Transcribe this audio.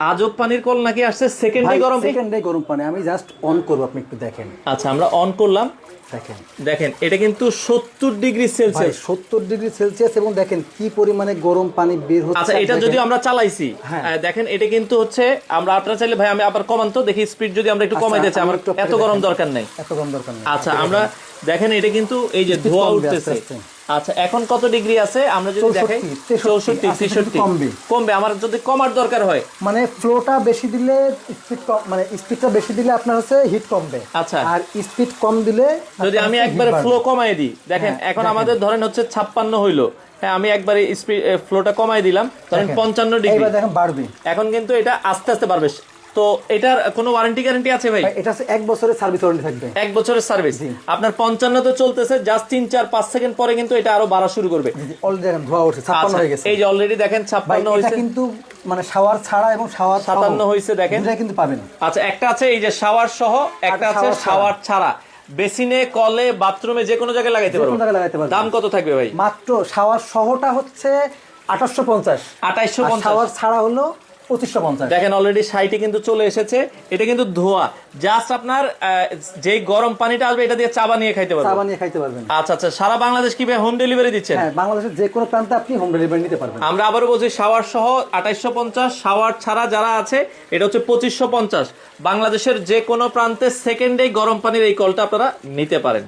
আজব পানির কল নাকি আসছে? সেকেন্ডে গরম পানি? সেকেন্ডে গরম পানি। আমি জাস্ট অন করব আপনি একটু দেখেন। আচ্ছা আমরা অন করলাম। দেখেন। দেখেন এটা কিন্তু সত্তর ডিগ্রি সেলসিয়াস সত্তর ডিগ্রি সেলসিয়াস এবং দেখেন কি পরিমাণে গরম পানি বের হচ্ছে। আচ্ছা এটা যদি আমরা চালাইছি হ্যাঁ। দেখেন এটা কিন্তু হচ্ছে আমরা আপনারা চাইলে ভাই আমি আবার কমান তো দেখি স্পিড যদি আমরা একটু আচ্ছা, কমাই আমি আমার এত গরম দরকার নেই। এত গরম দরকার নেই। আচ্ছা আমরা দেখেন। এটা কিন্তু এই যে ধোয়া উঠতেছে। আচ্ছা এখন কত ডিগ্রি আছে? আমরা যদি 64, দেখাই 63, চৌষট্টি আস্তে তেষট্টি। কমবে। কমবে আমার যদি কমার দরকার হয়। মানে ফ্লোটা বেশি দিলে স্পিড কম মানে স্পিডটা বেশি দিলে আপনার হচ্ছে হিট কমবে। আচ্ছা। আর স্পিড কম দিলে যদি আমি একবারে ফ্লো কমাই দিই দেখেন হ্যাঁ, এখন আমাদের ধরেন হচ্ছে ছাপ্পান্ন হইল। হ্যাঁ আমি একবারে স্পিড ফ্লোটা কমাই দিলাম ধরেন। পঞ্চান্ন ডিগ্রি। দেখেন বাড়বে। এখন কিন্তু এটা আস্তে আস্তে বাড়বে। তো এটার কোনো ওয়ারেন্টি গ্যারান্টি আছে ভাই? এটা এক বছরের সার্ভিস ওয়ারেন্টি থাকবে। এক বছরের সার্ভিস আপনার পঞ্চান্ন তো চলতেছে জাস্ট তিন চার পাঁচ সেকেন্ড পরে কিন্তু এটা আরও বাড়া শুরু করবে। অলরেডি ধোয়া উঠছে ছাপ্পান্ন আচ্ছা, হয়ে গেছে। এই যে অলরেডি দেখেন ছাপ্পান্ন হয়েছে। কিন্তু মানে শাওয়ার ছাড়া এবং শাওয়ার সাতান্ন হয়েছে দেখেন। দুটাই কিন্তু পাবেন। আচ্ছা একটা আছে এই যে শাওয়ার সহ একটা আছে shower ছাড়া। শাওয়ার ছাড়া। বেসিনে কলে বাথরুমে যে কোনো জায়গায় লাগাইতে পারব জায়গায় লাগাইতে পারবেন। দাম কত থাকবে ভাই? মাত্র শাওয়ার সহটা হচ্ছে আঠাশশো পঞ্চাশ। পঞ্চাশ। শাওয়ার ছাড়া হলো পঁচিশশো পঞ্চাশ। দেখেন অলরেডি সাইটে কিন্তু চলে এসেছে। এটা কিন্তু ধোয়া। জাস্ট আপনার যে গরম পানিটা আসবে এটা দিয়ে চা বানিয়ে খাইতে চা বানিয়ে খাইতে পারবেন। আচ্ছা আচ্ছা সারা বাংলাদেশ কি হোম ডেলিভারি দিচ্ছেন? হ্যাঁ বাংলাদেশের যে কোনো প্রান্তে আপনি হোম ডেলিভারি নিতে পারবেন। আমরা আবারও বলছি শাওয়ার সহ আঠাইশশো পঞ্চাশ শাওয়ার ছাড়া যারা আছে এটা হচ্ছে পঁচিশশো পঞ্চাশ। বাংলাদেশের যে কোনো প্রান্তে সেকেন্ডেই গরম পানির এই কলটা আপনারা নিতে পারেন।